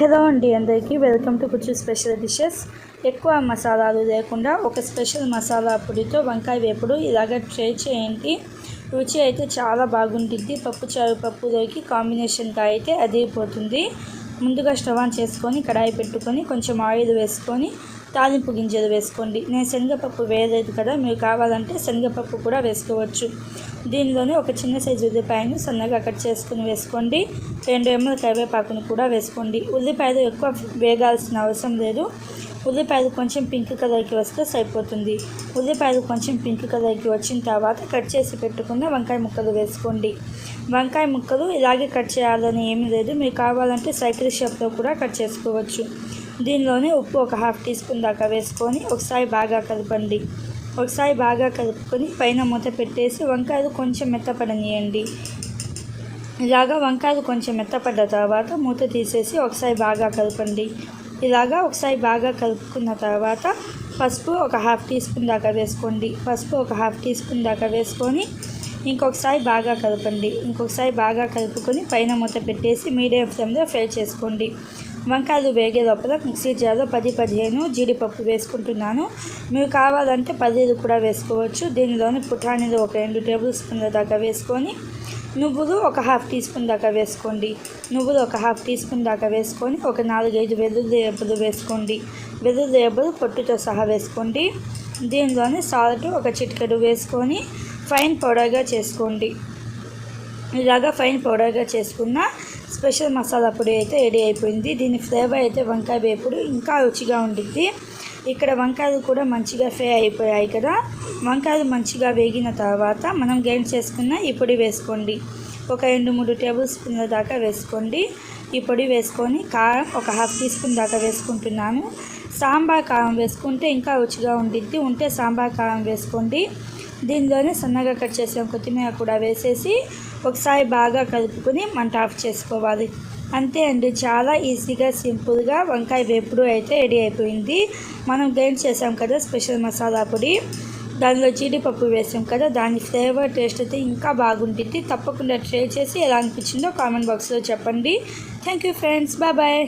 Hello అండి అందరికీ. Welcome to కుచ్చు స్పెషల్ డిషెస్ ఎక్కువ మసాలాలు లేకుండా ఒక స్పెషల్ మసాలా పొడితో వంకాయ వేపుడు ఇలాగ ట్రై చేయండి. రుచి అయితే చాలా బాగుంటుంది. పప్పు చారు పప్పులోకి కాంబినేషన్గా అయితే అదిరిపోతుంది. ముందుగా స్టవ్ ఆన్ చేసుకొని కడాయి పెట్టుకొని కొంచెం ఆయిల్ వేసుకొని తాలింపు గింజలు వేసుకోండి. నేను శనగపప్పు వేయలేదు కదా మీరు కావాలంటే శనగపప్పు కూడా వేసుకోవచ్చు. దీనిలోనే ఒక చిన్న సైజు ఉల్లిపాయను సన్నగా కట్ చేసుకుని వేసుకోండి. రెండు ఎమ్మల కరివేపాకును కూడా వేసుకోండి. ఉల్లిపాయలు ఎక్కువ వేగాల్సిన అవసరం లేదు. ఉల్లిపాయలు కొంచెం పింక్ కలర్కి వస్తే సరిపోతుంది. ఉల్లిపాయలు కొంచెం పింక్ కలర్కి వచ్చిన తర్వాత కట్ చేసి పెట్టుకున్న వంకాయ ముక్కలు వేసుకోండి. వంకాయ ముక్కలు ఇలాగే కట్ చేయాలని ఏమీ లేదు. మీకు కావాలంటే సైకిల్ షేప్లో కూడా కట్ చేసుకోవచ్చు. దీనిలోనే ఉప్పు ఒక హాఫ్ టీ స్పూన్ దాకా వేసుకొని ఒకసారి బాగా కలపండి. ఒకసారి బాగా కలుపుకొని పైన మూత పెట్టేసి వంకాయలు కొంచెం మెత్తపడనియండి. ఇలాగా వంకాయలు కొంచెం మెత్తపడ్డ తర్వాత మూత తీసేసి ఒకసారి బాగా కలపండి. ఇలాగా ఒకసారి బాగా కలుపుకున్న తర్వాత పసుపు ఒక హాఫ్ టీ స్పూన్ దాకా వేసుకోండి. పసుపు ఒక హాఫ్ టీ స్పూన్ దాకా వేసుకొని ఇంకొకసారి బాగా కలపండి. ఇంకొకసారి బాగా కలుపుకొని పైన మూత పెట్టేసి మీడియం ఫ్లేమ్లో ఫ్రై చేసుకోండి. వంకాయలు వేగే లోపల మిక్సీ జార్లో పది పదిహేను జీడిపప్పు వేసుకుంటున్నాను. మీరు కావాలంటే పల్లీలు కూడా వేసుకోవచ్చు. దీనిలోని పుటానీలు ఒక రెండు టేబుల్ స్పూన్ల దాకా వేసుకొని నువ్వులు ఒక హాఫ్ టీ స్పూన్ దాకా వేసుకోండి. నువ్వులు ఒక హాఫ్ టీ స్పూన్ దాకా వేసుకొని ఒక నాలుగైదు వెల్లుల్లి రేపులు వేసుకోండి. వెల్లుల్లి రేపులు పొట్టుతో సహా వేసుకోండి. దీనిలోని సాల్ట్ ఒక చిటికెడు వేసుకొని ఫైన్ పౌడర్గా చేసుకోండి. ఇలాగా ఫైన్ పౌడర్గా చేసుకున్న స్పెషల్ మసాలా పొడి అయితే రెడీ అయిపోయింది. దీని ఫ్లేవర్ అయితే వంకాయ వేపుడు ఇంకా రుచిగా ఉండిద్ది. ఇక్కడ వంకాయలు కూడా మంచిగా ఫ్రై అయిపోయాయి కదా. వంకాయలు మంచిగా వేగిన తర్వాత మనం గ్రైండ్ చేసుకున్న ఈ పొడి వేసుకోండి. ఒక రెండు మూడు టేబుల్ స్పూన్ల దాకా వేసుకోండి. ఈ పొడి వేసుకొని కారం ఒక హాఫ్ టీ స్పూన్ దాకా వేసుకుంటున్నాను. సాంబార్ కారం వేసుకుంటే ఇంకా రుచిగా ఉండిద్ది. ఉంటే సాంబార్ కారం వేసుకోండి. దీనిలోనే సన్నగా కట్ చేసిన కొత్తిమీర కూడా వేసేసి ఒకసారి బాగా కలుపుకొని మంట ఆఫ్ చేసుకోవాలి. అంతే అండి. చాలా ఈజీగా సింపుల్గా వంకాయ వేపుడు అయితే రెడీ అయిపోయింది. మనం గ్రైండ్ చేసాం కదా స్పెషల్ మసాలా పొడి. దానిలో జీడిపప్పు వేసాం కదా దాని ఫ్లేవర్ టేస్ట్ అయితే ఇంకా బాగుంటుంది. తప్పకుండా ట్రై చేసి ఎలా అనిపించిందో కామెంట్ బాక్స్లో చెప్పండి. Thank you friends. Bye bye.